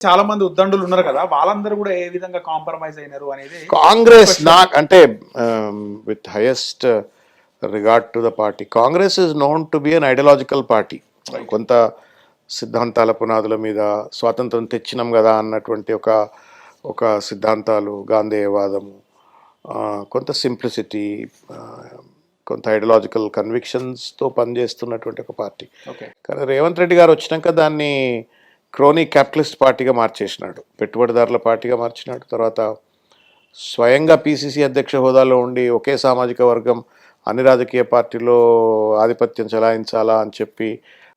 చాలా మంది ఉద్దండులు ఉన్నారు కదా వాళ్ళందరూ కూడా ఏ విధంగా కాంప్రమైజ్ అయినారు అనేది కాంగ్రెస్ నాకు అంటే with highest regard to the party Congress is known to be an ideological party కొంత సిద్ధాంతాల పునాదుల మీద స్వాతంత్రం తెచ్చినాం కదా అన్నటువంటి ఒక ఒక సిద్ధాంతాలు గాంధేయవాదము కొంత సింప్లిసిటీ కొంత ఐడియాలజికల్ కన్విక్షన్స్తో పనిచేస్తున్నటువంటి ఒక పార్టీ. ఓకే కానీ రేవంత్ రెడ్డి గారు వచ్చినాక దాన్ని క్రోనీ క్యాపిటలిస్ట్ పార్టీగా మార్చేసినాడు. పెట్టుబడిదారుల పార్టీగా మార్చినాడు. తర్వాత స్వయంగా పిసిసి అధ్యక్ష హోదాలో ఉండి ఒకే సామాజిక వర్గం అన్ని రాజకీయ పార్టీలో ఆధిపత్యం చెలాయించాలా అని చెప్పి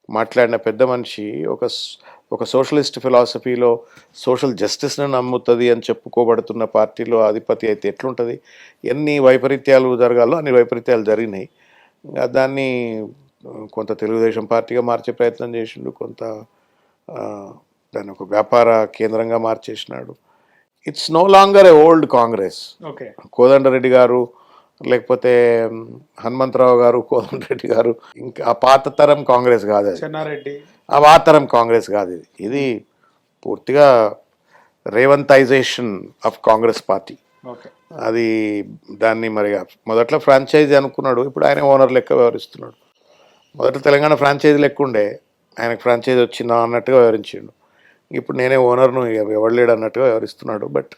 మాట్లాడిన పెద్ద మనిషి ఒక ఒక సోషలిస్ట్ ఫిలాసఫీలో సోషల్ జస్టిస్ని నమ్ముతుంది అని చెప్పుకోబడుతున్న పార్టీలో అధిపతి అయితే ఎట్లుంటుంది? ఎన్ని వైపరీత్యాలు జరగాలో అన్ని వైపరీత్యాలు జరిగినాయి. దాన్ని కొంత తెలుగుదేశం పార్టీగా మార్చే ప్రయత్నం చేసిండు కొంత దాన్ని ఒక వ్యాపార కేంద్రంగా మార్చేసినాడు. It's no longer a old Congress okay Kodandareddy గారు లేకపోతే హనుమంతరావు గారు కోదండరెడ్డి గారు ఇంకా ఆ పాత తరం కాంగ్రెస్ కాదు అది. ఆ పాత తరం కాంగ్రెస్ కాదు ఇది. ఇది పూర్తిగా రేవంతైజేషన్ ఆఫ్ కాంగ్రెస్ పార్టీ. అది దాన్ని మరి మొదట్లో ఫ్రాంచైజీ అనుకున్నాడు. ఇప్పుడు ఆయన ఓనర్ లెక్క వ్యవహరిస్తున్నాడు. మొదట తెలంగాణ ఫ్రాంచైజీ లెక్క ఉండే. ఆయనకు ఫ్రాంచైజ్ వచ్చిందా అన్నట్టుగా వ్యవహరించిండు ఇప్పుడు నేనే ఓనర్ను ఎవడలేడు అన్నట్టుగా వ్యవహరిస్తున్నాడు బట్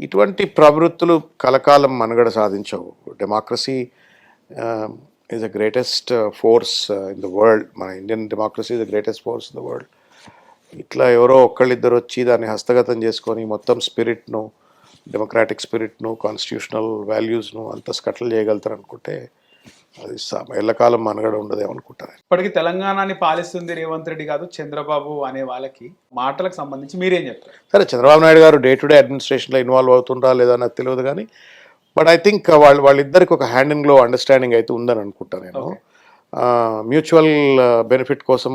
ఇటువంటి ప్రవృత్తులు కలకాలం మనుగడ సాధించవు. Democracy is the greatest force in the world మన Indian democracy is the greatest force in the world ఇట్లా ఎవరో ఒక్కళ్ళిద్దరు వచ్చి దాన్ని హస్తగతం చేసుకొని మొత్తం స్పిరిట్ను డెమోక్రాటిక్ స్పిరిట్ను కాన్స్టిట్యూషనల్ వాల్యూస్ను అంత స్కట్లు చేయగలుగుతారు అనుకుంటే అది ఎల్లకాలం మనగడ ఉండదేమో అనుకుంటాను ఇప్పటికి తెలంగాణని పాలిస్తుంది రేవంత్ రెడ్డి కాదు చంద్రబాబు అనే వాళ్ళకి మాటలకు సంబంధించి మీరేం చెప్తారు? సరే చంద్రబాబు నాయుడు గారు డే టు డే అడ్మినిస్ట్రేషన్లో ఇన్వాల్వ్ అవుతుండ్రా లేదా నాకు తెలియదు కానీ బట్ ఐ థింక్ వాళ్ళు వాళ్ళిద్దరికి ఒక హ్యాండ్ అండర్స్టాండింగ్ అయితే ఉందని అనుకుంటాను నేను. మ్యూచువల్ బెనిఫిట్ కోసం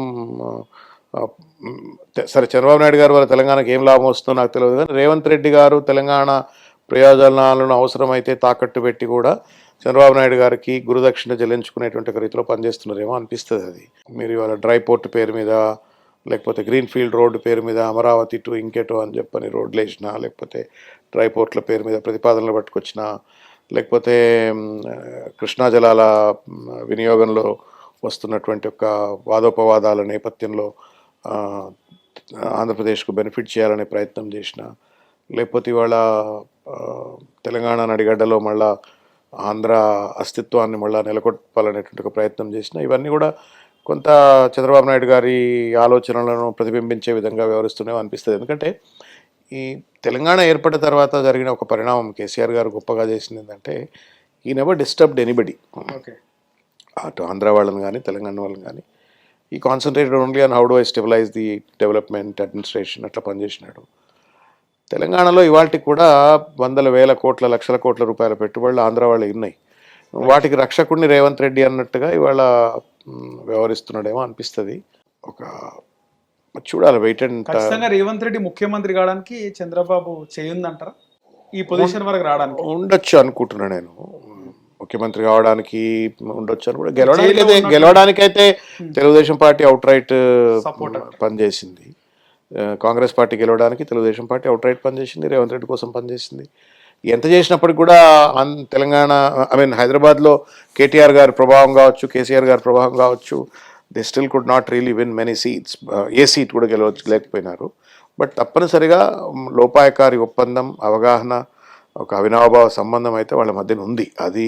సరే చంద్రబాబు నాయుడు గారు వాళ్ళ తెలంగాణకి ఏం లాభం వస్తుందో నాకు తెలియదు కానీ రేవంత్ రెడ్డి గారు తెలంగాణ ప్రయోజనాలను అవసరమైతే తాకట్టు పెట్టి కూడా చంద్రబాబు నాయుడు గారికి గురుదక్షిణ చెల్లించుకునేటువంటి ఒక రీతిలో పనిచేస్తున్నారేమో అనిపిస్తుంది అది. మీరు ఇవాళ డ్రై పోర్ట్ పేరు మీద లేకపోతే గ్రీన్ ఫీల్డ్ రోడ్డు పేరు మీద అమరావతి టు ఇంకెటో అని చెప్పని రోడ్లు వేసినా లేకపోతే డ్రై పోర్ట్ల పేరు మీద ప్రతిపాదనలు పట్టుకొచ్చినా లేకపోతే కృష్ణా జలాల వినియోగంలో వస్తున్నటువంటి ఒక వాదోపవాదాల నేపథ్యంలో ఆంధ్రప్రదేశ్కు బెనిఫిట్ చేయాలనే ప్రయత్నం చేసిన లేకపోతే ఇవాళ తెలంగాణ నడిగడ్డలో మళ్ళా ఆంధ్ర అస్తిత్వాన్ని మళ్ళా నెలకొల్పాలనేటువంటి ఒక ప్రయత్నం చేసిన ఇవన్నీ కూడా కొంత చంద్రబాబు నాయుడు గారి ఆలోచనలను ప్రతిబింబించే విధంగా వ్యవహరిస్తూనే అనిపిస్తుంది. ఎందుకంటే ఈ తెలంగాణ ఏర్పడిన తర్వాత జరిగిన ఒక పరిణామం కేసీఆర్ గారు గొప్పగా చేసింది ఏంటంటే ఈ నెవర్ డిస్టర్బ్డ్ ఎనీబడి ఓకే. అటు ఆంధ్ర వాళ్ళని కానీ తెలంగాణ వాళ్ళని కానీ ఈ concentrated only on how do I stabilize the development administration అట్లా పనిచేసినాడు. తెలంగాణలో ఇవాళకి కూడా వందల వేల కోట్ల లక్షల కోట్ల రూపాయల పెట్టుబడులు ఆంధ్ర వాళ్ళు ఉన్నాయి. వాటికి రక్షకుడిని రేవంత్ రెడ్డి అన్నట్టుగా ఇవాళ వ్యవహరిస్తున్నాడేమో అనిపిస్తుంది. ఒక చూడాలి వెయిట్ అండ్ ఖచ్చితంగా రేవంత్ రెడ్డి ముఖ్యమంత్రి కావడానికి చంద్రబాబు చేయుందంటారా? ఈ పొజిషన్ వరకు రావడానికి? ఉండొచ్చు అనుకుంటున్నా నేను. ముఖ్యమంత్రి కావడానికి ఉండొచ్చు అని కూడా గెలవడానికి గెలవడానికైతే తెలుగుదేశం పార్టీ అవుట్ రైట్ పనిచేసింది. కాంగ్రెస్ పార్టీ గెలవడానికి తెలుగుదేశం పార్టీ అవుట్ రైట్ పనిచేసింది రేవంత్ రెడ్డి కోసం పనిచేసింది. ఎంత చేసినప్పటికి కూడా ఆన్- తెలంగాణ ఐ మీన్ హైదరాబాద్లో కేటీఆర్ గారి ప్రభావం కావచ్చు కేసీఆర్ గారి ప్రభావం కావచ్చు they still could not really win many seats a seat కూడా గెలవచ్చు లేకపోయినారు బట్ తప్పనిసరిగా లోపాయకారి ఒప్పందం అవగాహన ఒక అవినాభావ సంబంధం అయితే వాళ్ళ మధ్యన ఉంది. అది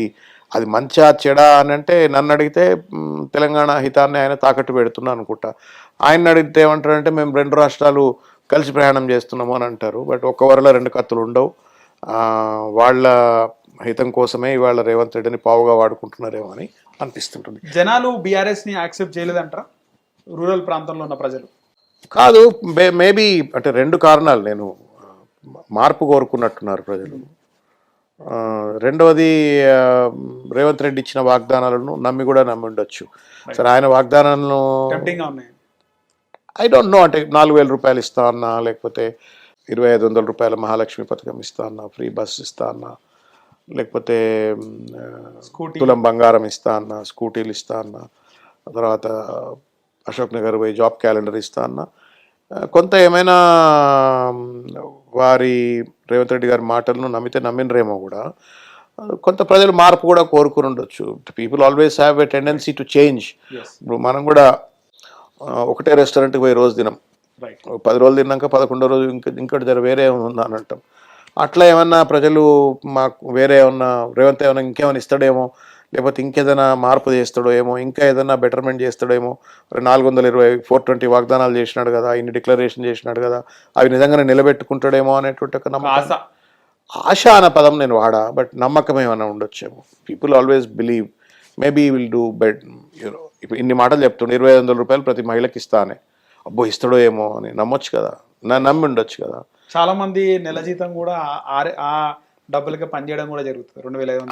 అది మంచా చెడా అని అంటే నన్ను అడిగితే తెలంగాణ హితాన్ని ఆయన తాకట్టు పెడుతున్నా అనుకుంటా. ఆయన అడిగితే ఏమంటారంటే మేము రెండు రాష్ట్రాలు కలిసి ప్రయాణం చేస్తున్నాము అని అంటారు. బట్ ఒక్క వరలో రెండు కత్తులు ఉండవు. వాళ్ళ హితం కోసమే ఇవాళ రేవంత్ రెడ్డిని పావుగా వాడుకుంటున్నారేమో అని అనిపిస్తుంటుంది. జనాలు బీఆర్ఎస్ని యాక్సెప్ట్ చేయలేదంటారా? రూరల్ ప్రాంతంలో ఉన్న ప్రజలు. కాదు మేబీ అంటే రెండు కారణాలు నేను మార్పు కోరుకున్నట్టున్నారు ప్రజలు. రెండవది రేవంత్ రెడ్డి ఇచ్చిన వాగ్దానాలను నమ్మి కూడా నమ్మి ఉండొచ్చు. సరే ఆయన వాగ్దానాలను ఐ డోంట్ నో అంటే నాలుగు వేల రూపాయలు ఇస్తా అన్నా లేకపోతే ఇరవై ఐదు వందల రూపాయల మహాలక్ష్మి పథకం ఇస్తా అన్నా ఫ్రీ బస్ ఇస్తా అన్నా లేకపోతే తులం బంగారం ఇస్తా అన్న స్కూటీలు ఇస్తా అన్న తర్వాత అశోక్ నగర్ పోయి జాబ్ క్యాలెండర్ ఇస్తా అన్న కొంత ఏమైనా వారి రేవంత్ రెడ్డి గారి మాటలను నమ్మితే నమ్మినరేమో కూడా. కొంత ప్రజలు మార్పు కూడా కోరుకుని ఉండొచ్చు people always have a tendency to change ఇప్పుడు మనం కూడా ఒకటే రెస్టారెంట్కి పోయి రోజు తినం పది రోజులు తిన్నాక పదకొండో రోజు ఇంకా ఇంకోటి జర వేరే ఉందా అని అంటాం అట్లా ఏమన్నా ప్రజలు మాకు వేరే ఏమన్నా రేవంత్ ఏమన్నా ఇంకేమైనా ఇస్తాడేమో లేకపోతే ఇంకేదైనా మార్పు చేస్తాడో ఏమో ఇంకా ఏదైనా బెటర్మెంట్ చేస్తాడేమో. నాలుగు వందల ఇరవై ఫోర్ ట్వంటీ వాగ్దానాలు చేసినాడు కదా ఇన్ని డిక్లరేషన్ చేసినాడు కదా అవి నిజంగానే నిలబెట్టుకుంటాడేమో అనేటువంటి ఒక నమ్మకం. ఆశ ఆశ అన్న పదం నేను వాడా బట్ నమ్మకం ఏమైనా ఉండొచ్చేమో. People always believe maybe will do bet you know ఇప్పుడు ఇన్ని మాటలు చెప్తుండే ఇరవై ఐదు వందల రూపాయలు ప్రతి మహిళకి ఇస్తానే అబ్బో ఇస్తాడో ఏమో అని నమ్మొచ్చు కదా. నా నమ్మి ఉండొచ్చు కదా. చాలా మంది నెల జీతం కూడా ఆ- ఆ- డబ్బులకి పనిచేయడం కూడా జరుగుతుంది. రెండు వేల ఐదు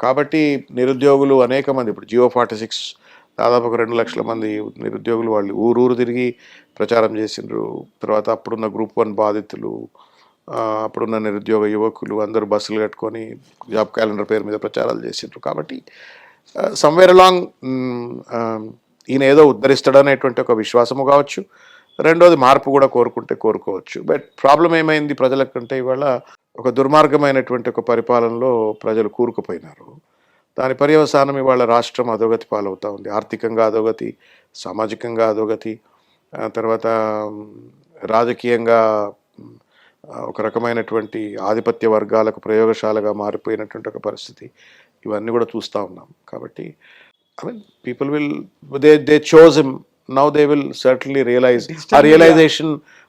కాబట్టి నిరుద్యోగులు అనేక మంది ఇప్పుడు జియో ఫార్టీ సిక్స్ దాదాపు ఒక రెండు లక్షల మంది నిరుద్యోగులు వాళ్ళు ఊరూరు తిరిగి ప్రచారం చేసిండ్రు. తర్వాత అప్పుడున్న గ్రూప్ వన్ బాధితులు అప్పుడున్న నిరుద్యోగ యువకులు అందరూ బస్సులు కట్టుకొని జాబ్ క్యాలెండర్ పేరు మీద ప్రచారాలు చేసిండ్రు. కాబట్టి సమ్వేర్ అలాంగ్ ఈయన ఏదో ఉద్ధరిస్తాడనేటువంటి ఒక విశ్వాసము కావచ్చు. రెండోది మార్పు కూడా కోరుకుంటే కోరుకోవచ్చు. బట్ ప్రాబ్లం ఏమైంది ప్రజలకంటే ఇవాళ ఒక దుర్మార్గమైనటువంటి ఒక పరిపాలనలో ప్రజలు కూరుకుపోయినారు. దాని పర్యవసానం ఇవాళ రాష్ట్రం అధోగతి పాలవుతా ఉంది. ఆర్థికంగా అధోగతి సామాజికంగా అధోగతి తర్వాత రాజకీయంగా ఒక రకమైనటువంటి ఆధిపత్య వర్గాలకు ప్రయోగశాలగా మారిపోయినటువంటి ఒక పరిస్థితి ఇవన్నీ కూడా చూస్తూ ఉన్నాం. కాబట్టి I mean people will they they choose him now they will certainly realize uh realization